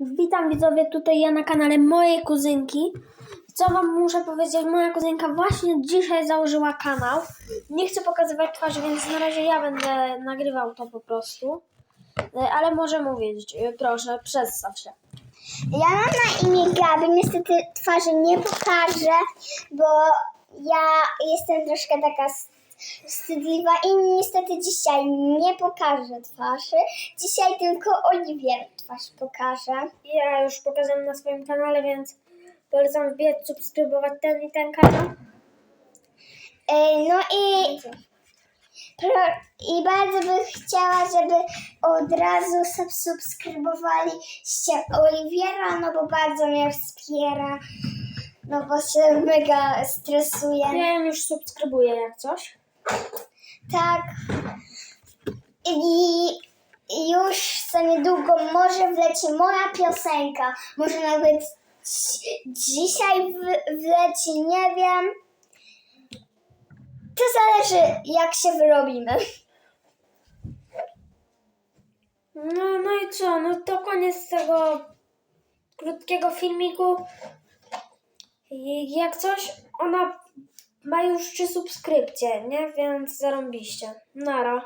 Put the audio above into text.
Witam widzowie, tutaj ja na kanale mojej kuzynki. Co wam muszę powiedzieć, moja kuzynka właśnie dzisiaj założyła kanał. Nie chcę pokazywać twarzy, więc na razie ja będę nagrywał to po prostu. E, Ale może mówić, e, proszę, przedstaw się. Ja mam na imię Gabi, niestety twarzy nie pokażę, bo ja jestem troszkę taka wstydliwa i niestety dzisiaj nie pokażę twarzy. Dzisiaj tylko Oliwier twarz pokażę. Ja już pokazałem na swoim kanale, więc polecam wbiec, subskrybować ten i ten kanał. No i, pro, i bardzo bym chciała, żeby od razu subskrybowaliście Oliwiera, no bo bardzo mnie wspiera, no bo się mega stresuje. Ja ją już subskrybuję jak coś. Tak. I już za niedługo może wleci moja piosenka. Może nawet dzi- dzisiaj wleci, nie wiem. To zależy, jak się wyrobimy. No, no i co? No to koniec tego krótkiego filmiku. Jak coś, ona ma już trzy subskrypcje, nie? Więc zarąbiście. Nara.